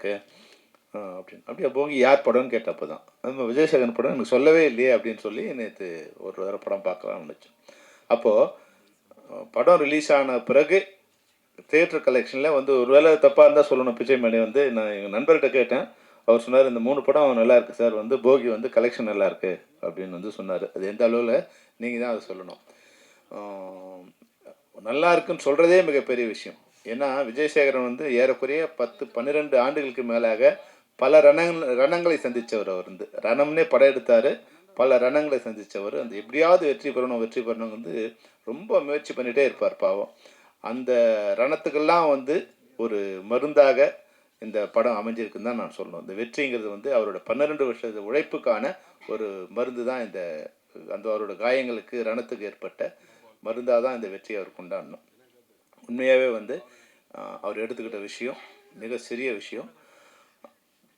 இருக்கு அப்படின்னு அப்படியே போகி யார் படம்னு கேட்டப்போ தான் நம்ம விஜயசேகரன் படம் எனக்கு சொல்லவே இல்லையே அப்படின்னு சொல்லி நேற்று ஒரு வேறு படம் பார்க்கலாம்னு நினச்சோம் அப்போது படம் ரிலீஸ் ஆன பிறகு தேட்டர் கலெக்ஷனில் வந்து ஒரு வேளை தப்பாக இருந்தால் சொல்லணும் பிச்சைமணி வந்து நான் எங்கள் நண்பர்கிட்ட கேட்டேன். அவர் சொன்னார் இந்த மூணு படம் நல்லா இருக்கு சார். வந்து போகி வந்து கலெக்ஷன் நல்லாயிருக்கு அப்படின்னு வந்து சொன்னார். அது எந்த அளவில்? நீங்கள் தான் அதை சொல்லணும். நல்லா இருக்குன்னு சொல்கிறதே மிகப்பெரிய விஷயம். ஏன்னா விஜயசேகரன் வந்து ஏறக்குறைய பத்து பன்னிரெண்டு ஆண்டுகளுக்கு மேலாக பல ரணங் ரணங்களை சந்தித்தவர் அவர் வந்து. ரணம்னே படம் எடுத்தார் பல ரணங்களை சந்தித்தவர் அந்த எப்படியாவது வெற்றி பெறணும் வெற்றி பெறணும் வந்து ரொம்ப முயற்சி பண்ணிகிட்டே இருப்பார் பாவம். அந்த ரணத்துக்கெல்லாம் வந்து ஒரு மருந்தாக இந்த படம் அமைஞ்சிருக்குன்னு தான் நான் சொல்லணும். இந்த வெற்றிங்கிறது வந்து அவரோட பன்னிரெண்டு வருஷ உழைப்புக்கான ஒரு மருந்து தான் இந்த அந்த அவரோட காயங்களுக்கு ரணத்துக்கு ஏற்பட்ட மருந்தாக தான் இந்த வெற்றியை அவர் கொண்டாடணும் உண்மையாகவே வந்து அவர் எடுத்துக்கிட்ட விஷயம் மிக சிறிய விஷயம்.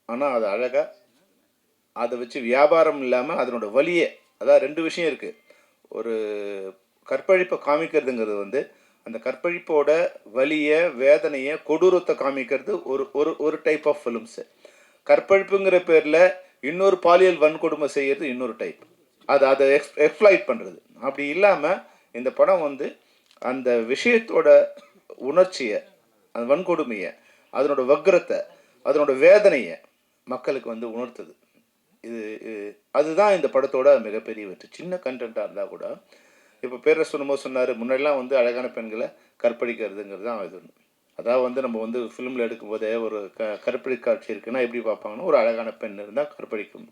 ஆனால் அது அழகாக அதை வச்சு வியாபாரம் இல்லாமல் அதனோட வழியே அதாவது ரெண்டு விஷயம் இருக்குது ஒரு கற்பழிப்பை காமிக்கிறதுங்கிறது வந்து அந்த கற்பழிப்போட வலியை வேதனையை கொடூரத்தை காமிக்கிறது ஒரு ஒரு ஒரு டைப் ஆஃப் ஃபிலிம்ஸு கற்பழிப்புங்கிற பேரில் இன்னொரு பாலியல் வன்கொடுமை செய்கிறது இன்னொரு டைப் அது அதை எக்ஸ் எக்ஸ்ப்ளாய்ட் பண்ணுறது அப்படி இல்லாமல் இந்த படம் வந்து அந்த விஷயத்தோட உணர்ச்சியை அந்த வன்கொடுமையை அதனோட வக்ரத்தை அதனோட வேதனையை மக்களுக்கு வந்து உணர்த்துது. இது இது- அதுதான் இந்த படத்தோட மிகப்பெரிய வெற்றி. சின்ன கண்டென்ட்டாக இருந்தால் கூட இப்போ பேர சொன்னமோ சொன்னார் முன்னாடிலாம் வந்து அழகான பெண்களை கற்பழிக்கிறதுங்கிறது தான் இது. அதாவது வந்து நம்ம வந்து ஃபிலிமில் எடுக்கும்போதே ஒரு க கற்பழி காட்சி இருக்குன்னா எப்படி பார்ப்பாங்கன்னா ஒரு அழகான பெண் இருந்தால் கற்பழிக்கும்.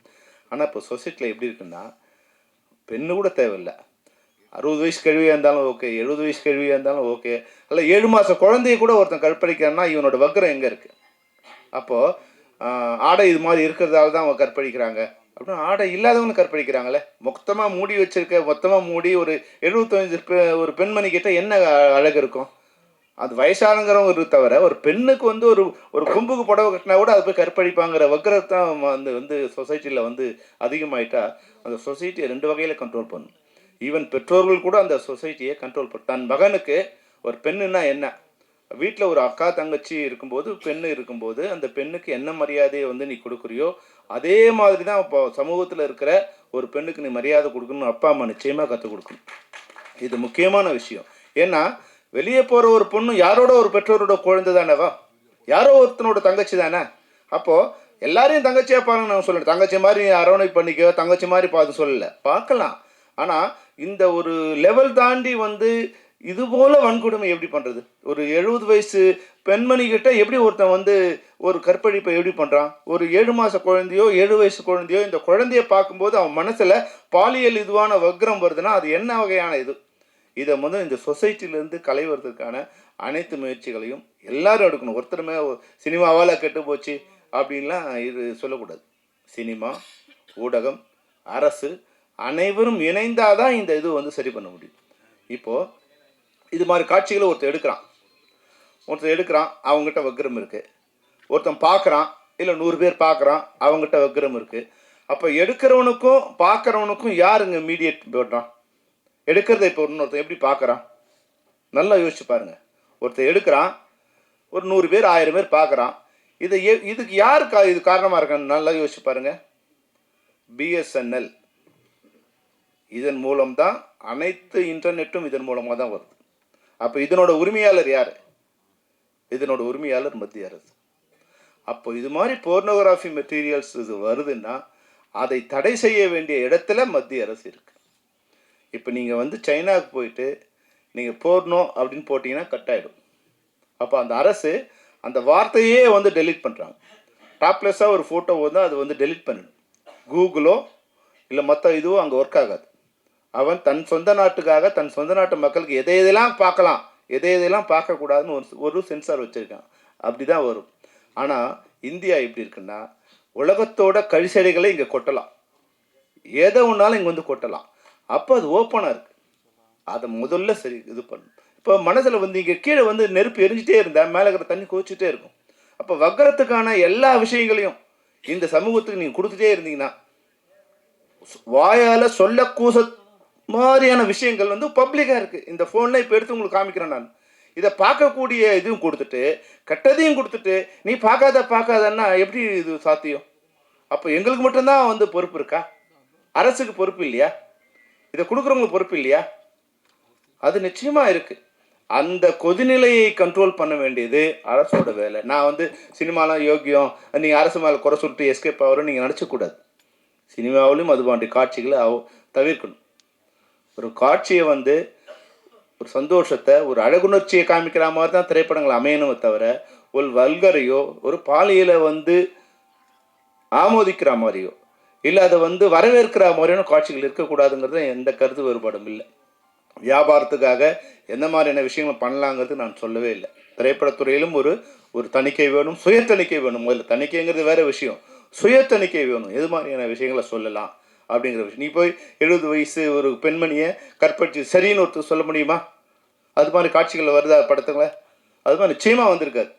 ஆனால் இப்போ சொசைட்டியில் எப்படி இருக்குன்னா பெண்ணு கூட தேவையில்லை. அறுபது வயசு கழுவியாக இருந்தாலும் ஓகே எழுபது வயசு கழுவியாக இருந்தாலும் ஓகே. அல்ல ஏழு மாதம் குழந்தைய கூட ஒருத்தன் கற்பழிக்கிறான்னா இவனோட வக்ரம் எங்கே இருக்குது அப்போது ஆடை இது மாதிரி இருக்கிறதால தான் அவங்க கற்பழிக்கிறாங்க. அப்படின்னா ஆடை இல்லாதவங்க கற்பழிக்கிறாங்களே மொத்தமாக மூடி வச்சுருக்க மொத்தமாக மூடி ஒரு எழுபத்தஞ்சு பெ- ஒரு பெண்மணி கிட்ட என்ன அ- அழகு இருக்கும்? அது வயசானங்கிறவங்க தவிர ஒரு பெண்ணுக்கு வந்து ஒரு ஒரு கொம்புக்கு புடவை கட்டினா கூட அது போய் கற்பழிப்பாங்கிற வக்கரத்தான் வந்து வந்து சொசைட்டியில் வந்து அதிகமாயிட்டா அந்த சொசைட்டியை ரெண்டு வகையில் கண்ட்ரோல் பண்ணும். ஈவன் பெற்றோர்கள் கூட அந்த சொசைட்டியை கண்ட்ரோல் பண்ணும் தன் மகனுக்கு ஒரு பெண்ணுன்னா என்ன? வீட்டில் ஒரு அக்கா தங்கச்சி இருக்கும்போது பெண்ணு இருக்கும்போது அந்த பெண்ணுக்கு என்ன மரியாதையை வந்து நீ கொடுக்குறியோ அதே மாதிரி தான் இப்போ சமூகத்தில் இருக்கிற ஒரு பெண்ணுக்கு நீ மரியாதை கொடுக்கணும் அப்பா அம்மா நிச்சயமாக கற்றுக் கொடுக்கணும். இது முக்கியமான விஷயம். ஏன்னா வெளியே போகிற ஒரு பொண்ணு யாரோட ஒரு பெற்றோரோட குழந்தை தானேவா யாரோ ஒருத்தனோட தங்கச்சி தானே? அப்போது எல்லாரையும் தங்கச்சியாக பாருங்க நான் சொல்லல தங்கச்சி மாதிரி நீ அரவணைப்பு பண்ணிக்கோ தங்கச்சி மாதிரி பார்த்து சொல்லலை. பார்க்கலாம். ஆனால் இந்த ஒரு லெவல் தாண்டி வந்து இது போல வன்கொடுமை எப்படி பண்ணுறது ஒரு எழுபது வயசு பெண்மணி கிட்ட எப்படி ஒருத்தன் வந்து ஒரு கற்பழிப்பை எப்படி பண்ணுறான் ஒரு ஏழு மாத குழந்தையோ ஏழு வயசு குழந்தையோ இந்த குழந்தைய பார்க்கும்போது அவன் மனசில் பாலியல் இதுவான வக்ரம் வருதுன்னா அது என்ன வகையான இது? இதை வந்து இந்த சொசைட்டிலேருந்து களைவதற்கான அனைத்து முயற்சிகளையும் எல்லாரும் எடுக்கணும். ஒருத்தருமே சினிமாவால் கெட்டு போச்சு அப்படின்லாம் இது சொல்லக்கூடாது. சினிமா ஊடகம் அரசு அனைவரும் இணைந்தால் தான் இந்த இது வந்து சரி பண்ண முடியும். இப்போது இது மாதிரி காட்சிகளை ஒருத்தர் எடுக்கிறான். ஒருத்தர் எடுக்கிறான் அவங்ககிட்ட வக்ரம் இருக்குது ஒருத்தன் பார்க்குறான் இல்லை நூறு பேர் பார்க்குறான் அவங்ககிட்ட வக்ரம் இருக்குது அப்போ எடுக்கிறவனுக்கும் பார்க்குறவனுக்கும் யாருங்க மீடியேட் போடுறான்? எடுக்கிறத இப்போ இன்னொருத்தன் எப்படி பார்க்குறான்? நல்லா யோசிச்சு பாருங்கள் ஒருத்தன் எடுக்கிறான் ஒரு நூறு பேர் ஆயிரம் பேர் பார்க்குறான். இதை எ- இதுக்கு யார் கா இது காரணமாக இருக்கான்னு நல்லா யோசிச்சு பாருங்கள் பிஎஸ்என்எல் இதன் மூலம்தான் அனைத்து இன்டர்நெட்டும் இதன் மூலமாக தான் வருது. அப்போ இதனோட உரிமையாளர் யார்? இதனோட உரிமையாளர் மத்திய அரசு. அப்போ இது மாதிரி போர்னோகிராஃபி மெட்டீரியல்ஸ் இது வருதுன்னா அதை தடை செய்ய வேண்டிய இடத்துல மத்திய அரசு இருக்குது இப்போ நீங்கள் வந்து சைனாவுக்கு போயிட்டு நீங்கள் போர்னோ அப்படின்னு போட்டிங்கன்னா கட் ஆகிடும் அப்போ அந்த அரசு அந்த வார்த்தையே வந்து டெலீட் பண்ணுறாங்க டாப்லெஸ்ஸாக ஒரு ஃபோட்டோ வந்து அது வந்து டெலீட் பண்ணணும். கூகுளோ இல்லை மற்ற இதுவோ அங்கே ஒர்க் ஆகாது. அவன் தன் சொந்த நாட்டுக்காக தன் சொந்த நாட்டு மக்களுக்கு எதை எதெல்லாம் பார்க்கலாம் எதை எதையெல்லாம் பார்க்கக்கூடாதுன்னு ஒரு ஒரு சென்சார் வச்சுருக்கான். அப்படி தான் வரும். ஆனால் இந்தியா எப்படி இருக்குன்னா உலகத்தோட கழிசடைகளை இங்கே கொட்டலாம். எதை ஒன்றாலும் இங்கே வந்து கொட்டலாம். அப்போ அது ஓப்பனாக இருக்குது அதை முதல்ல சரி இது பண்ணும். இப்போ மனசில் வந்து இங்கே கீழே வந்து நெருப்பு எரிஞ்சிட்டே இருந்தால் மேலே இருக்கிற தண்ணி கோச்சிட்டே இருக்கும். அப்போ வக்கரத்துக்கான எல்லா விஷயங்களையும் இந்த சமூகத்துக்கு நீங்கள் கொடுத்துட்டே இருந்தீங்கன்னா வாயால் சொல்ல கூச மாதிரியான விஷயங்கள் வந்து பப்ளிக்காக இருக்குது இந்த ஃபோனில் இப்போ எடுத்து உங்களுக்கு காமிக்கிறேன் நான். இதை பார்க்கக்கூடிய இதுவும் கொடுத்துட்டு கெட்டதையும் கொடுத்துட்டு நீ பார்க்காத பார்க்காதன்னா எப்படி இது சாத்தியம்? அப்போ எங்களுக்கு மட்டும்தான் வந்து பொறுப்பு இருக்கா? அரசுக்கு பொறுப்பு இல்லையா? இதை கொடுக்குறவங்களுக்கு பொறுப்பு இல்லையா? அது நிச்சயமாக இருக்குது அந்த கொதிநிலையை கண்ட்ரோல் பண்ண வேண்டியது அரசோட வேலை. நான் வந்து சினிமாலாம் யோக்கியம். நீங்கள் அரசு மேலே குறை சொல்லிட்டு எஸ்கேப் ஆகிறோம் நீங்கள் நினச்சக்கூடாது. சினிமாவிலும் அது போன்ற காட்சிகளை அவ- தவிர்க்கணும். ஒரு காட்சியை வந்து ஒரு சந்தோஷத்தை ஒரு அழகுணர்ச்சியை காமிக்கிற மாதிரி தான் திரைப்படங்கள் அமையணுமே தவிர ஒரு வல்கரையோ ஒரு பாலியலை வந்து ஆமோதிக்கிற மாதிரியோ இல்லை அதை வந்து வரவேற்கிற மாதிரியான காட்சிகள் இருக்கக்கூடாதுங்கிறது எந்த கருத்து வேறுபாடும் இல்லை. வியாபாரத்துக்காக எந்த மாதிரியான விஷயங்கள் பண்ணலாங்கிறது நான் சொல்லவே இல்லை. திரைப்படத்துறையிலும் ஒரு ஒரு தணிக்கை வேணும் சுய தணிக்கை வேணும். முதல்ல தணிக்கைங்கிறது வேறு விஷயம். சுய தணிக்கை வேணும். எது மாதிரியான விஷயங்களை சொல்லலாம்? அப்படிங்கிற விஷயம். நீ போய் எழுபது வயசு ஒரு பெண்மணியை கற்பழிச்சு சரின்னு ஒருத்தர் சொல்ல முடியுமா? அது மாதிரி காட்சிகள் வருதா படத்துங்கள அது மாதிரி நிச்சயமாக வந்திருக்காது.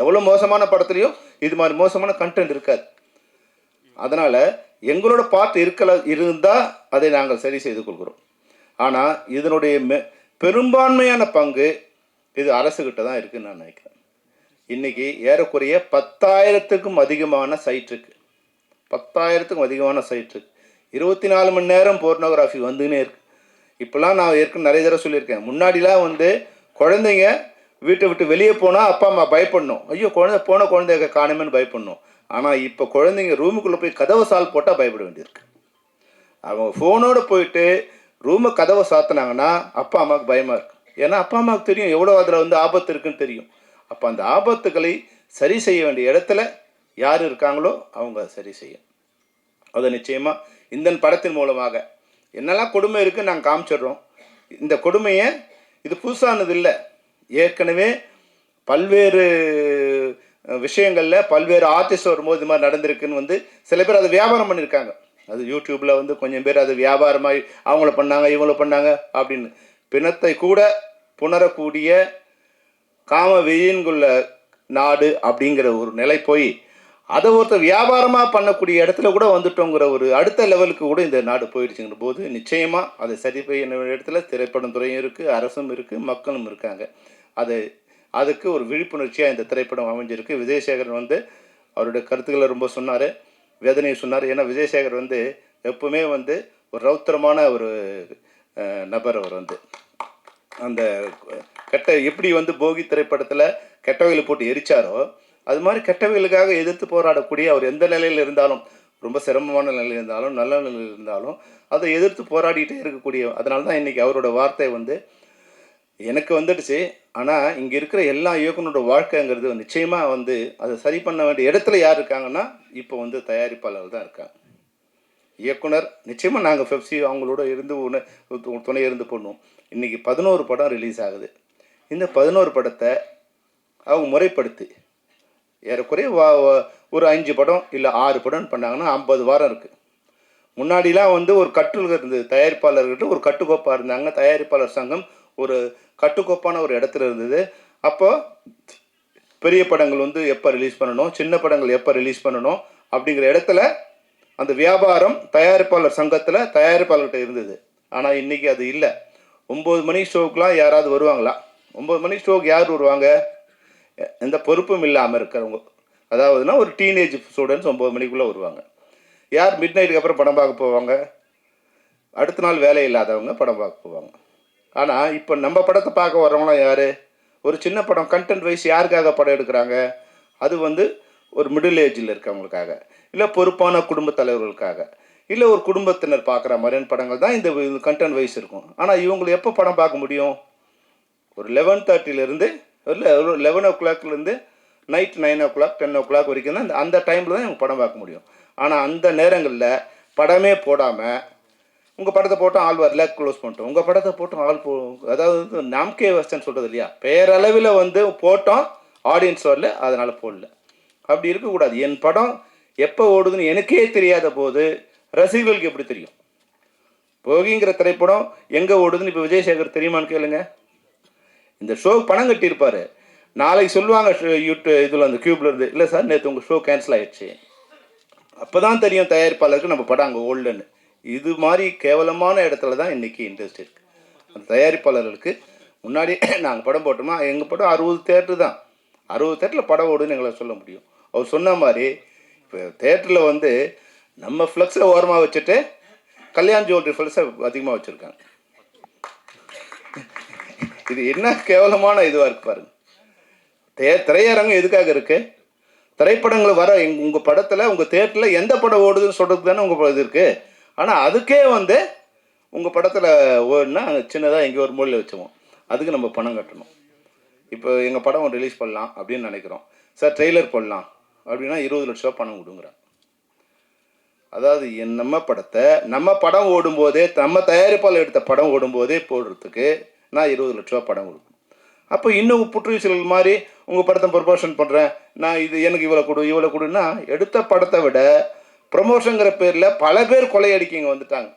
எவ்வளோ மோசமான படத்துலையும் இது மாதிரி மோசமான கண்டென்ட் இருக்காது. அதனால் எங்களோட பார்த்து இருக்கல இருந்தால் அதை நாங்கள் சரி செய்து கொள்கிறோம். ஆனால் இதனுடைய மெ பெரும்பான்மையான பங்கு இது அரசுகிட்ட தான் இருக்குதுன்னு நான் நினைக்கிறேன். இன்றைக்கி ஏறக்குறைய பத்தாயிரத்துக்கும் அதிகமான சைட் இருக்குது பத்தாயிரத்துக்கும் அதிகமான சைட் இருக்குது இருபத்தி நாலு மணி நேரம் போர்னோகிராஃபி வந்துன்னே இருக்கு. இப்போலாம் நான் ஏற்கனவே நிறைய தடவை சொல்லியிருக்கேன். முன்னாடிலாம் வந்து குழந்தைங்க வீட்டை விட்டு வெளியே போனால் அப்பா அம்மா பயப்படணும். ஐயோ குழந்தை போன குழந்தைய காணுமேன்னு பயப்படணும். ஆனால் இப்போ குழந்தைங்க ரூமுக்குள்ளே போய் கதவை சால் போட்டால் பயப்பட வேண்டியிருக்கு. அவங்க ஃபோனோடு போயிட்டு ரூமை கதவை சாத்தினாங்கன்னா அப்பா அம்மாவுக்கு பயமாக இருக்கும் ஏன்னா அப்பா அம்மாவுக்கு தெரியும் எவ்வளோ அதில் வந்து ஆபத்து இருக்குன்னு தெரியும். அப்போ அந்த ஆபத்துகளை சரி செய்ய வேண்டிய இடத்துல யார் இருக்காங்களோ அவங்க அதை சரி செய்யும் அதை நிச்சயமாக இந்த படத்தின் மூலமாக. என்னெல்லாம் கொடுமை இருக்குது நாங்கள் காமிச்சிடுறோம். இந்த கொடுமையை இது புதுசானது இல்லை. ஏற்கனவே பல்வேறு விஷயங்களில் பல்வேறு ஆர்டிஸ்ட் வரும்போது இது மாதிரி நடந்திருக்குன்னு வந்து சில பேர் அதை வியாபாரம் பண்ணியிருக்காங்க அது யூடியூப்பில் வந்து கொஞ்சம் பேர் அது வியாபாரமாக அவங்கள பண்ணாங்க இவங்கள பண்ணாங்க அப்படின்னு. பிணத்தை கூட புணரக்கூடிய காம வெயின்குள்ள நாடு அப்படிங்கிற ஒரு நிலை போய் அதை ஒருத்தர் வியாபாரமாக பண்ணக்கூடிய இடத்துல கூட வந்துட்டோங்கிற ஒரு அடுத்த லெவலுக்கு கூட இந்த நாடு போயிடுச்சுங்கிற போது நிச்சயமாக அதை சரி செய்ய இடத்துல திரைப்படம் துறையும் இருக்குது அரசும் இருக்குது மக்களும் இருக்காங்க. அது அதுக்கு ஒரு விழிப்புணர்ச்சியாக இந்த திரைப்படம் அமைஞ்சிருக்கு. விஜயசேகரன் வந்து அவருடைய கருத்துக்களை ரொம்ப சொன்னார் வேதனையை சொன்னார். ஏன்னா விஜயசேகர் வந்து எப்பவுமே வந்து ஒரு ரௌத்திரமான ஒரு நபர் அவர் வந்து. அந்த கெட்ட எப்படி வந்து போகி திரைப்படத்தில் கெட்டவையில் போட்டு எரிச்சாரோ அது மாதிரி கெட்டவைகளுக்காக எதிர்த்து போராடக்கூடிய அவர் எந்த நிலையில் இருந்தாலும் ரொம்ப சிரமமான நிலையில் இருந்தாலும் நல்ல நிலையில் இருந்தாலும் அதை எதிர்த்து போராடிட்டே இருக்கக்கூடிய அதனால தான் இன்றைக்கி அவரோட வார்த்தை வந்து எனக்கு வந்துடுச்சு. ஆனால் இங்கே இருக்கிற எல்லா இயக்குனரோட வாழ்க்கைங்கிறது நிச்சயமாக வந்து அதை சரி பண்ண வேண்டிய இடத்துல யார் இருக்காங்கன்னா இப்போ வந்து தயாரிப்பாளர் தான் இருக்காங்க. இயக்குனர் நிச்சயமாக நாங்கள் ஃபெப்சி அவங்களோட இருந்து ஒன்று துணை இருந்து பண்ணுவோம் இன்றைக்கி பதினோரு படம் ரிலீஸ் ஆகுது. இந்த பதினோரு படத்தை அவங்க முறைப்படுத்தி ஏறக்குறைய வா- ஒரு அஞ்சு படம் இல்லை ஆறு படம்னு பண்ணாங்கன்னா ஐம்பது வாரம் இருக்குது முன்னாடிலாம் வந்து ஒரு கட்டுகள் இருந்தது. தயாரிப்பாளர்கிட்ட ஒரு கட்டுக்கோப்பாக இருந்தாங்க. தயாரிப்பாளர் சங்கம் ஒரு கட்டுக்கோப்பான ஒரு இடத்துல இருந்தது. அப்போது பெரிய படங்கள் வந்து எப்போ ரிலீஸ் பண்ணணும்? சின்ன படங்கள் எப்போ ரிலீஸ் பண்ணணும்? அப்படிங்கிற இடத்துல அந்த வியாபாரம் தயாரிப்பாளர் சங்கத்தில் தயாரிப்பாளர்கிட்ட இருந்தது. ஆனால் இன்றைக்கி அது இல்லை. ஒம்பது மணி ஷோக்கெலாம் யாராவது வருவாங்களா? ஒம்பது மணி ஷோக்கு யார் வருவாங்க? எந்த பொறுப்பும் இல்லாமல் இருக்கிறவங்க. அதாவதுன்னா ஒரு டீனேஜ் ஸ்டூடெண்ட்ஸ் ஒம்பது மணிக்குள்ளே வருவாங்க. யார் மிட் நைட்டுக்கு அப்புறம் படம் பார்க்க போவாங்க? அடுத்த நாள் வேலை இல்லாதவங்க படம் பார்க்க போவாங்க. ஆனால் இப்போ நம்ம படத்தை பார்க்க வரவங்களாம் யார்? ஒரு சின்ன படம் கண்டென்ட் வைஸ் யாருக்காக படம் எடுக்கிறாங்க? அது வந்து ஒரு மிடில் ஏஜில் இருக்கவங்களுக்காக. இல்லை பொறுப்பான குடும்ப தலைவர்களுக்காக. இல்லை ஒரு குடும்பத்தினர் பார்க்குற மாதிரியான படங்கள் தான் இந்த கண்டென்ட் வைஸ் இருக்கும். ஆனால் இவங்களை எப்போ படம் பார்க்க முடியும்? ஒரு லெவன் தேர்ட்டிலேருந்து ஒரு லெவன் ஓ கிளாக்லேருந்து night nine o'clock ten o'clock வரைக்கும் தான் அந்த டைமில் தான் இவங்க படம் பார்க்க முடியும். ஆனால் அந்த நேரங்களில் படமே போடாமல் உங்கள் படத்தை போட்டோம் ஆள் வரல க்ளோஸ் பண்ணிட்டோம். உங்கள் படத்தை போட்டோம் ஆள் போ அதாவது நாம்கே வஸ்டன் சொல்கிறது இல்லையா? பேரளவில் வந்து போட்டோம் ஆடியன்ஸ் வரல அதனால் போடல. அப்படி இருக்கக்கூடாது. என் படம் எப்போ ஓடுதுன்னு எனக்கே தெரியாத போது ரசிகர்களுக்கு எப்படி தெரியும்? போகிங்கிற திரைப்படம் எங்கே ஓடுதுன்னு இப்போ விஜயசேகர் தெரியுமான்னு கேளுங்க. இந்த ஷோ பணம் கட்டியிருப்பார். நாளைக்கு சொல்லுவாங்க யூடியூப் இதில் அந்த க்யூப்ல இருந்து இல்லை சார் நேற்று உங்கள் ஷோ கேன்சல் ஆயிடுச்சு. அப்போ தான் தெரியும் தயாரிப்பாளருக்கு நம்ம படம் அங்கே ஓல்டுன்னு இது மாதிரி கேவலமான இடத்துல தான் இன்றைக்கி இண்டஸ்ட்ரி இருக்குது அந்த தயாரிப்பாளர்களுக்கு முன்னாடி நாங்கள் படம் போட்டோமா எங்கள் படம் அறுபது தேட்டரு தான். அறுபது தேட்டரில் படம் ஓடுன்னு எங்களை சொல்ல முடியும். அவர் சொன்ன மாதிரி இப்போ தேட்டரில் வந்து நம்ம ஃப்ளெக்ஸை ஓரமாக வச்சுட்டு கல்யாண் ஜுவல்லரி ஃப்ளெக்ஸை அதிகமாக வச்சுருக்காங்க. இது என்ன கேவலமான இதுவாக இருக்கு பாருங்க. தே திரையரங்கம் எதுக்காக இருக்கு? திரைப்படங்கள் வர எங் உங்கள் படத்தில் உங்கள் தேட்டரில் எந்த படம் ஓடுதுன்னு சொல்கிறதுக்கு தானே உங்கள் இது இருக்குது ஆனால் அதுக்கே வந்து உங்கள் படத்தில் ஓடுனா சின்னதாக எங்கேயோ ஒரு மூலையில் வச்சுவோம் அதுக்கு நம்ம பணம் கட்டணும். இப்போ எங்கள் படம் ரிலீஸ் பண்ணலாம் அப்படின்னு நினைக்கிறோம். சார் ட்ரெய்லர் போடலாம். அப்படின்னா இருபது லட்ச ரூபா பணம் கொடுங்குறாங்க அதாவது என் நம்ம படத்தை நம்ம படம் ஓடும்போதே நம்ம தயாரிப்பாளர் எடுத்த படம் ஓடும்போதே போடுறதுக்கு நான் இருபது லட்ச ரூபா படம் கொடுக்கணும். அப்போ இன்னும் புற்றுச்சல் மாதிரி உங்கள் படத்தை ப்ரொமோஷன் பண்ணுறேன் நான் இது எனக்கு இவ்வளோ கொடு இவ்வளோ கொடுன்னா எடுத்த படத்தை விட ப்ரொமோஷனுங்கிற பேரில் பல பேர் கொலையடிக்கிங்க வந்துட்டாங்க.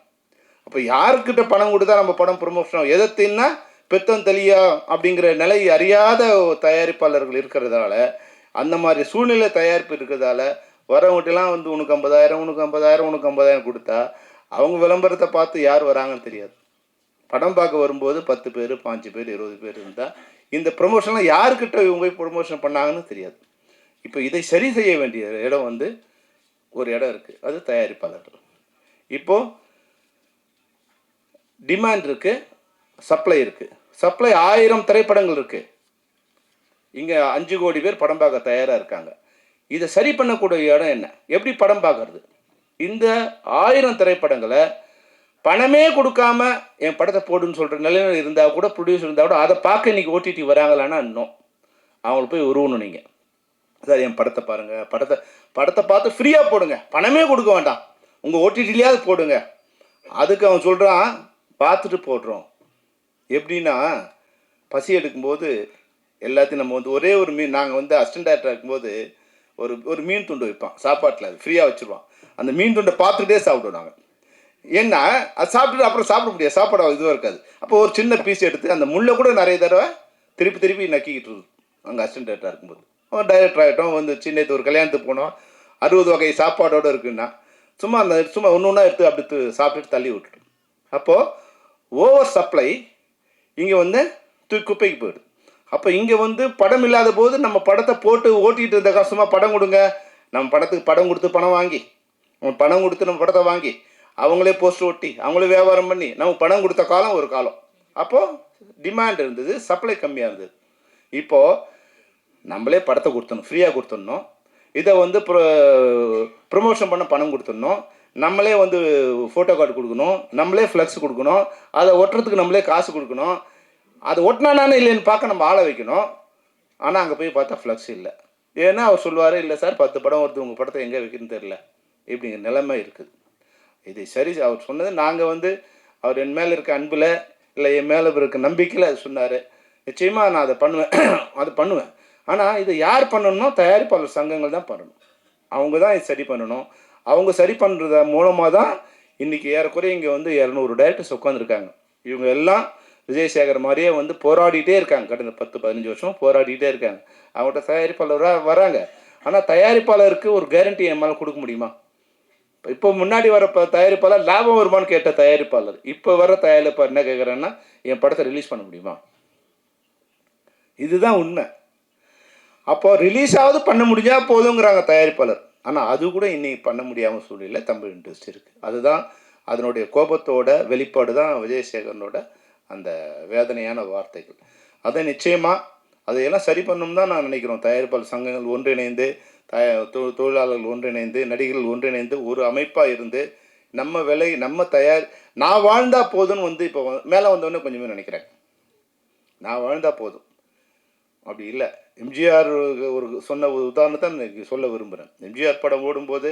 அப்போ யாருக்கிட்ட பணம் கொடுத்தா நம்ம படம் ப்ரொமோஷன் எதை எதத்தின்னா பெத்தம் தெளியா அப்படிங்கிற நிலை அறியாத தயாரிப்பாளர்கள் இருக்கிறதால அந்த மாதிரி சூழ்நிலை தயாரிப்பு இருக்கிறதால வரவங்கட்டெல்லாம் வந்து உனக்கு ஐம்பதாயிரம் உனக்கு ஐம்பதாயிரம் உனக்கு ஐம்பதாயிரம் கொடுத்தா அவங்க விளம்பரத்தை பார்த்து யார் வராங்கன்னு தெரியாது. படம் பார்க்க வரும்போது பத்து பேர் பாஞ்சு பேர் இருபது பேர் இருந்தால் இந்த ப்ரொமோஷன்லாம் யாருக்கிட்ட இவங்க போய் ப்ரொமோஷன் பண்ணாங்கன்னு தெரியாது. இப்போ இதை சரி செய்ய வேண்டிய இடம் வந்து ஒரு இடம் இருக்குது அது தயாரிப்பாளர்கள். இப்போது டிமாண்ட் இருக்குது சப்ளை இருக்குது சப்ளை ஆயிரம் திரைப்படங்கள் இருக்குது இங்கே அஞ்சு கோடி பேர் படம் பார்க்க தயாராக இருக்காங்க. இதை சரி பண்ணக்கூடிய இடம் என்ன? எப்படி படம் பார்க்கறது? இந்த ஆயிரம் திரைப்படங்களை பணமே கொடுக்காம என் படத்தை போடுன்னு சொல்கிற நிலையில் இருந்தால் கூட ப்ரொடியூசர் இருந்தால் கூட அதை பார்க்க இன்றைக்கி ஓடிடி வராங்களான்னா இன்னும் அவங்களுக்கு போய் உருவணும் நீங்கள் சார் என் படத்தை பாருங்கள் படத்தை படத்தை பார்த்து ஃப்ரீயாக போடுங்க. பணமே கொடுக்க வேண்டாம். உங்கள் ஓடிடிலையாவது போடுங்க. அதுக்கு அவன் சொல்கிறான் பார்த்துட்டு போடுறோம். எப்படின்னா பசி எடுக்கும்போது எல்லாத்தையும் நம்ம வந்து ஒரே ஒரு மீன் நாங்கள் வந்து அசிஸ்டன்ட் டேரக்டர் இருக்கும்போது ஒரு ஒரு மீன் துண்டு வைப்பான். சாப்பாட்டில் அது ஃப்ரீயாக வச்சுருவான். அந்த மீன் துண்டை பார்த்துக்கிட்டே சாப்பிடுவோம் நாங்கள் ஏன்னா அது சாப்பிட்டு அப்புறம் சாப்பிட முடியாது. சாப்பாடு இதுவாக இருக்காது. அப்போ ஒரு சின்ன பீஸ் எடுத்து அந்த முள்ளை கூட நிறைய தடவை திருப்பி திருப்பி நக்கிக்கிட்டு இருக்கும் அங்கே அசிஸ்டன்ட் டேரக்டராக இருக்கும்போது. அவன் டைரக்டர் ஆகிட்டோம் வந்து சின்ன ஒரு கல்யாணத்துக்கு போனோம். அறுபது வகை சாப்பாடோடு இருக்குன்னா சும்மா அந்த சும்மா ஒன்று ஒன்றா எடுத்து அப்படி சாப்பிட்டுட்டு தள்ளி விட்டுட்டு அப்போது ஓவர் சப்ளை இங்கே வந்து தூக்கி குப்பைக்கு போயிடுது. அப்போ இங்கே வந்து படம் இல்லாத போது நம்ம படத்தை போட்டு ஓட்டிகிட்டு இருந்த சும்மா படம் கொடுங்க. நம்ம படத்துக்கு படம் கொடுத்து பணம் வாங்கி. நம்ம பணம் கொடுத்து நம்ம படத்தை வாங்கி. அவங்களே போஸ்ட் ஒட்டி அவங்களே வியாபாரம் பண்ணி நம்ம பணம் கொடுத்த காலம் ஒரு காலம். அப்போது டிமாண்ட் இருந்தது சப்ளை கம்மியாக இருந்தது. இப்போது நம்மளே படத்தை கொடுத்தணும் ஃப்ரீயாக கொடுத்துடணும். இதை வந்து ப்ரோ ப்ரொமோஷன் பண்ண பணம் கொடுத்துடணும். நம்மளே வந்து ஃபோட்டோ கார்டு கொடுக்கணும் நம்மளே ஃப்ளெக்ஸ் கொடுக்கணும். அதை ஒட்டுறதுக்கு நம்மளே காசு கொடுக்கணும். அது ஒட்டினானே இல்லைன்னு பார்க்க நம்ம ஆளை வைக்கணும். ஆனால் அங்கே போய் பார்த்தா ஃப்ளெக்ஸ் இல்லை. ஏன்னா அவர் சொல்லுவார் இல்லை சார் பத்து படம் வருது உங்கள் படத்தை எங்கே வைக்கணும்னு தெரில இப்படிங்கிற நிலைமை இருக்குது. இதை சரி அவர் சொன்னது நாங்கள் வந்து அவர் என் மேலே இருக்க அன்பில் இல்லை என் மேலே இருக்க நம்பிக்கையில் அது சொன்னார். நிச்சயமாக நான் அதை பண்ணுவேன் அது பண்ணுவேன். ஆனால் இதை யார் பண்ணணும்னா தயாரிப்பாளர் சங்கங்கள் தான் பண்ணணும். அவங்க தான் இது சரி பண்ணணும். அவங்க சரி பண்ணுறத மூலமாக தான் இன்றைக்கி ஏறக்குறைய இங்கே வந்து இரநூறு டேரக்டர்ஸ் உட்காந்துருக்காங்க இவங்க எல்லாம் விஜயசேகர் மாதிரியே வந்து போராடிட்டே இருக்காங்க. கடந்த பத்து பதினஞ்சு வருஷம் போராடிட்டே இருக்காங்க. அவங்கள்ட்ட தயாரிப்பாளராக வராங்க. ஆனால் தயாரிப்பாளருக்கு ஒரு கேரண்டி என் மேலே கொடுக்க முடியுமா? இப்போ முன்னாடி வர தயாரிப்பாளர் லாபம் வருமானு கேட்ட தயாரிப்பாளர் இப்போ வர தயாரிப்பாளர் என்ன கேட்குறேன்னா என் படத்தை ரிலீஸ் பண்ண முடியுமா? இதுதான் உண்மை. அப்போ ரிலீஸ் பண்ண முடிஞ்சால் போதுங்கிறாங்க தயாரிப்பாளர். ஆனால் அது கூட இன்னைக்கு பண்ண முடியாமல் சூழ்நிலை தமிழ் இண்டஸ்ட்ரி இருக்குது அதுதான் அதனுடைய கோபத்தோட வெளிப்பாடு தான் விஜயசேகரனோட அந்த வேதனையான வார்த்தைகள். அதை நிச்சயமாக அதையெல்லாம் சரி பண்ணணும் தான் நான் நினைக்கிறோம். தயாரிப்பாளர் சங்கங்கள் ஒன்றிணைந்து தொழிலாளர்கள் ஒன்றிணைந்து நடிகர்கள் ஒன்றிணைந்து ஒரு அமைப்பாக இருந்து நம்ம விலை நம்ம தயார் நான் வாழ்ந்தா போதும்னு வந்து இப்போ மேலே வந்தோடனே கொஞ்சமே நினைக்கிறேன் நான் வாழ்ந்தா போதும். அப்படி இல்லை. எம்ஜிஆர் ஒரு சொன்ன ஒரு உதாரணத்தை நான் சொல்ல விரும்புகிறேன் எம்ஜிஆர் படம் ஓடும்போது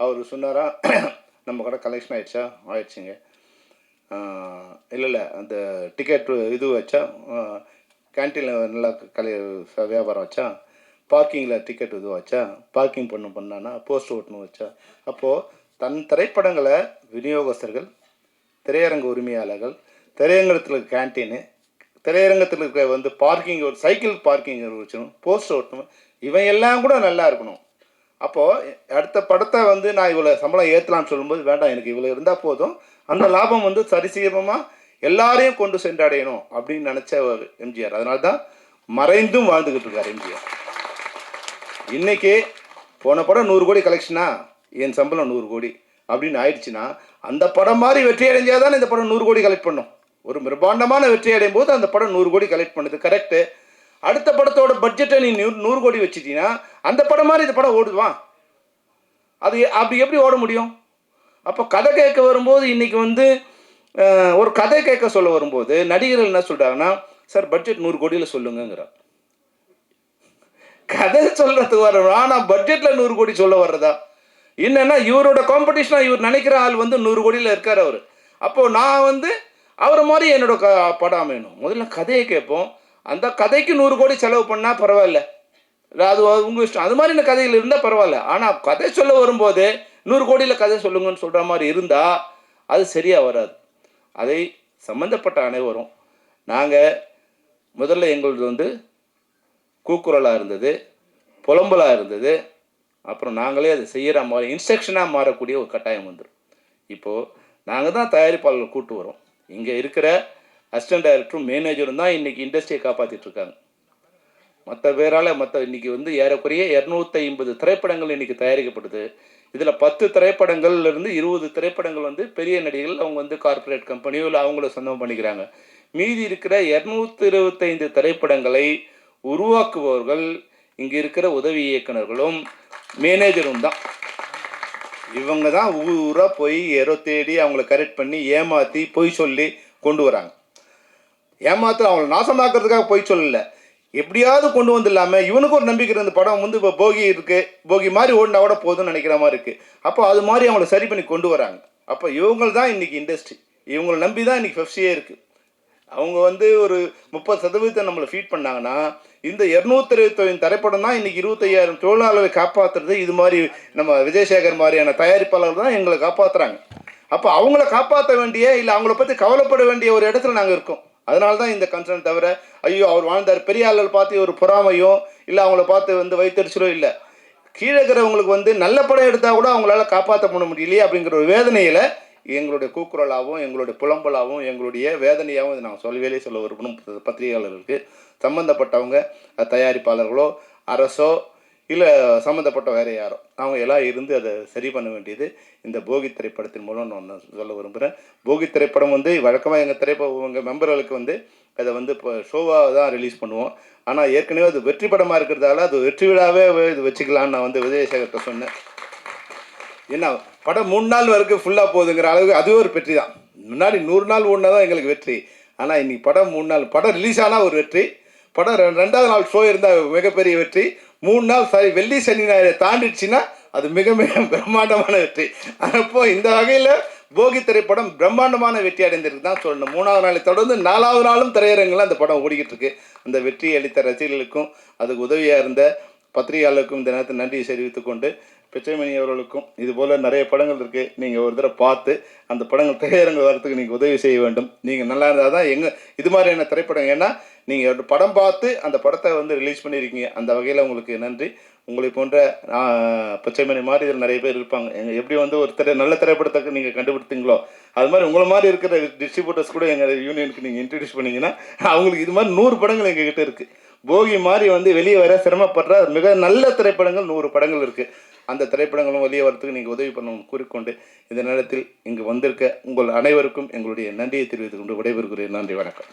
அவர் சொன்னாரா நம்ம கடை கலெக்ஷன் ஆயிடுச்சா? ஆயிடுச்சுங்க. இல்லை இல்லை அந்த டிக்கெட் இது வச்சா கேன்டீனில் நல்லா கலை வியாபாரம் வச்சா பார்க்கிங்கில் டிக்கெட் இது வச்சா பார்க்கிங் பண்ண பண்ணானா போஸ்ட் ஓட்டணும் வச்சா. அப்போது தன் திரைப்படங்களை விநியோகஸ்தர்கள் திரையரங்க உரிமையாளர்கள் திரையரங்கத்தில் இருக்க கேன்டீனு திரையரங்கத்தில் இருக்க வந்து பார்க்கிங் ஒரு சைக்கிள் பார்க்கிங் வச்சணும் போஸ்ட் ஓட்டணும். இவன் எல்லாம் கூட நல்லா இருக்கணும். அப்போது அடுத்த படத்தை வந்து நான் இவ்வளோ சம்பளம் ஏற்றலாம்னு சொல்லும்போது வேண்டாம் எனக்கு இவ்வளோ இருந்தால் போதும். அந்த லாபம் வந்து சரிசீமமாக எல்லாரையும் கொண்டு சென்றடையணும். அப்படின்னு நினச்ச ஒரு எம்ஜிஆர். அதனால தான் மறைந்தும் வாழ்ந்துக்கிட்டு இருக்கார் எம்ஜிஆர். இன்றைக்கி போன படம் நூறு கோடி கலெக்ஷனா என் சம்பளம் நூறு கோடி. அப்படின்னு ஆயிடுச்சுன்னா அந்த படம் மாதிரி வெற்றி அடைஞ்சாதான் இந்த படம் நூறு கோடி கலெக்ட் பண்ணும். ஒரு பிரம்மாண்டமான வெற்றி அடையும் போது அந்த படம் நூறு கோடி கலெக்ட் பண்ணுது. கரெக்டு அடுத்த படத்தோட பட்ஜெட்டை நீ நூறு நூறு கோடி வச்சுட்டீங்கன்னா அந்த படம் மாதிரி இந்த படம் ஓடுவான் அது அப்படி எப்படி ஓட முடியும்? அப்போ கதை கேட்க வரும்போது இன்றைக்கி வந்து ஒரு கதை கேட்க சொல்ல வரும்போது நடிகர்கள் என்ன சொல்கிறாங்கன்னா சார் பட்ஜெட் நூறு கோடியில் சொல்லுங்கிறார் கதை சொல்றதுக்கு வர ஆனால் பட்ஜெட்டில் நூறு கோடி சொல்ல வர்றதா? என்னன்னா இவரோட காம்படிஷனாக இவர் நினைக்கிற ஆள் வந்து நூறு கோடியில் இருக்கார் அவர். அப்போ நான் வந்து அவரை மாதிரி என்னோட க படம் அமையணும். முதல்ல கதையை கேட்போம். அந்த கதைக்கு நூறு கோடி செலவு பண்ணால் பரவாயில்ல. இல்ல, அது உங்கள் இஷ்டம். அது மாதிரி கதைகள் இருந்தால் பரவாயில்ல. ஆனால் கதை சொல்ல வரும்போது நூறு கோடியில் கதை சொல்லுங்கன்னு சொல்கிற மாதிரி இருந்தால் அது சரியாக வராது. அதை சம்மந்தப்பட்ட அனைவரும் நாங்கள் முதல்ல எங்களது வந்து கூக்குரலாக இருந்தது புலம்பலாக இருந்தது. அப்புறம் நாங்களே அதை செய்கிற மாதிரி இன்ஸ்ட்ரக்ஷனாக மாறக்கூடிய ஒரு கட்டாயம் வந்துடும் இப்போது நாங்கள் தான் தயாரிப்பாளர்கள் கூட்டு வரோம். இங்கே இருக்கிற அசிஸ்டன்ட் டைரக்டரும் மேனேஜரும் தான் இன்றைக்கி இண்டஸ்ட்ரியை காப்பாற்றிட்டுருக்காங்க மற்ற பேரால் மற்ற இன்றைக்கி வந்து ஏறக்குறைய இரநூத்தி ஐம்பது திரைப்படங்கள் இன்றைக்கி தயாரிக்கப்படுது இதில் பத்து திரைப்படங்கள்லேருந்து இருபது திரைப்படங்கள் வந்து பெரிய நடிகர்கள் அவங்க வந்து கார்ப்பரேட் கம்பெனியோ இல்லை அவங்கள சொந்தம் பண்ணிக்கிறாங்க. மீதி இருக்கிற இரநூத்தி இருபத்தைந்து திரைப்படங்களை உருவாக்குபவர்கள் இங்கே இருக்கிற உதவி இயக்குனர்களும் மேனேஜரும் தான். இவங்க தான் ஊராக போய் எரோ தேடி அவங்கள கரெக்ட் பண்ணி ஏமாற்றி பொய் சொல்லி கொண்டு வராங்க. ஏமாத்து அவங்கள நாசமாக்குறதுக்காக பொய் சொல்லல. எப்படியாவது கொண்டு வந்து இல்லாமல் இவனுக்கு ஒரு நம்பிக்கை இருந்த படம் வந்து இப்போ போகி இருக்குது போகி மாதிரி ஓடினா கூட போதும்னு நினைக்கிற மாதிரி இருக்குது அப்போ அது மாதிரி அவங்கள சரி பண்ணி கொண்டு வராங்க. அப்போ இவங்க தான் இன்னைக்கு இண்டஸ்ட்ரி இவங்களை நம்பி தான் இன்றைக்கி பெப்சியே இருக்குது அவங்க வந்து ஒரு முப்பது சதவீதத்தை நம்மளை ஃபீட் பண்ணாங்கன்னா இந்த இரநூத்தி இருபத்தொழின் திரைப்படம் தான் இன்னைக்கு இருபத்தையாயிரம் தொழிலாளர்களை காப்பாற்றுறது இது மாதிரி நம்ம விஜயசேகர் மாதிரியான தயாரிப்பாளர்கள் தான் எங்களை காப்பாற்றுறாங்க அப்போ அவங்கள காப்பாற்ற வேண்டிய இல்லை அவங்கள பற்றி கவலைப்பட வேண்டிய ஒரு இடத்துல நாங்கள் இருக்கோம். அதனால தான் இந்த கன்சர்ன் தவிர ஐயோ அவர் வாழ்ந்தார். பெரிய ஆளுகள் பார்த்து ஒரு பொறாமையோ இல்லை அவங்கள பார்த்து வந்து வைத்தறிச்சலோ இல்லை. கீழே இருக்கிறவங்களுக்கு வந்து நல்ல படம் எடுத்தால் கூட அவங்களால காப்பாற்ற பண்ண முடியலையே அப்படிங்கிற ஒரு வேதனையில் எங்களுடைய கூக்குரலாகவும் எங்களுடைய புலம்பலாகவும் எங்களுடைய வேதனையாகவும் இதை நாங்கள் சொல்லவே சொல்ல விரும்பணும் பத்திரிகையாளர்களுக்கு. சம்மந்தப்பட்டவங்க தயாரிப்பாளர்களோ அரசோ இல்லை சம்மந்தப்பட்ட வேறு யாரோ அவங்க எல்லாம் இருந்து அதை சரி பண்ண வேண்டியது இந்த போகி திரைப்படத்தின் மூலம் நான் சொல்ல விரும்புகிறேன். போகி திரைப்படம் வந்து வழக்கமாக எங்கள் திரைப்பட எங்கள் மெம்பர்களுக்கு வந்து அதை வந்து இப்போ ஷோவாக தான் ரிலீஸ் பண்ணுவோம். ஆனால் ஏற்கனவே அது வெற்றி படமாக இருக்கிறதால அது வெற்றி விழாவே இது வச்சுக்கலான்னு நான் வந்து விஜயசேகர்கிட்ட சொன்னேன். என்ன படம் மூணு நாள் வரைக்கும் ஃபுல்லாக போகுதுங்கிற அளவுக்கு அதுவே ஒரு வெற்றி தான். முன்னாடி நூறு நாள் ஓடினா தான் எங்களுக்கு வெற்றி. ஆனால் இன்னைக்கு படம் மூணு நாள் படம் ரிலீஸ் ஆனால் ஒரு வெற்றி. படம் ரெ- ரெண்டாவது நாள் ஷோ இருந்தால் மிகப்பெரிய வெற்றி. மூணு நாள் சரி வெள்ளி சனி ஞாயிறை தாண்டிடுச்சுன்னா அது மிக மிக பிரம்மாண்டமான வெற்றி. அப்போ இந்த வகையில் போகி திரைப்படம் பிரம்மாண்டமான வெற்றி அடைந்திருக்கு தான் சொல்லணும். மூணாவது நாளை தொடர்ந்து நாலாவது நாளும் திரையரங்கில் அந்த படம் ஓடிக்கிட்டு இருக்கு. அந்த வெற்றியை அளித்த ரசிகர்களுக்கும் அதுக்கு உதவியாக இருந்த பத்திரிகையாளருக்கும் இந்த நேரத்தில் நன்றியை தெரிவித்துக்கொண்டு பிச்சைமணி அவர்களுக்கும் இது போல் நிறைய படங்கள் இருக்குது நீங்கள் ஒரு தடவை பார்த்து அந்த படங்கள் திரையரங்கு வரத்துக்கு நீங்கள் உதவி செய்ய வேண்டும். நீங்கள் நல்லா இருந்தால் தான் எங்கள் இது மாதிரியான திரைப்படம். ஏன்னா நீங்கள் ஒரு படம் பார்த்து அந்த படத்தை வந்து ரிலீஸ் பண்ணியிருக்கீங்க அந்த வகையில் உங்களுக்கு நன்றி. உங்களை போன்ற பிச்சைமணி மாதிரி இதில் நிறைய பேர் இருப்பாங்க. எங்கள் எப்படி வந்து ஒரு திரை நல்ல திரைப்படத்துக்கு நீங்கள் கண்டுபிடித்தீங்களோ அது மாதிரி உங்களை மாதிரி இருக்கிற டிஸ்ட்ரிபியூட்டர்ஸ் கூட எங்கள் யூனியனுக்கு நீங்கள் இன்ட்ரடியூஸ் பண்ணிங்கன்னா அவங்களுக்கு இது மாதிரி நூறு படங்கள் எங்ககிட்ட இருக்குது போகி மாதிரி வந்து வெளியே வர சிரமப்படுற மிக நல்ல திரைப்படங்கள் நூறு படங்கள் இருக்குது அந்த திரைப்படங்களும் வெளியே வரத்துக்கு நீங்கள் உதவி பண்ணணும் கூறிக்கொண்டு இந்த நேரத்தில் இங்கு வந்திருக்க உங்கள் அனைவருக்கும் எங்களுடைய நன்றியை தெரிவித்துக் கொண்டு விடைபெறுகிறேன். நன்றி வணக்கம்.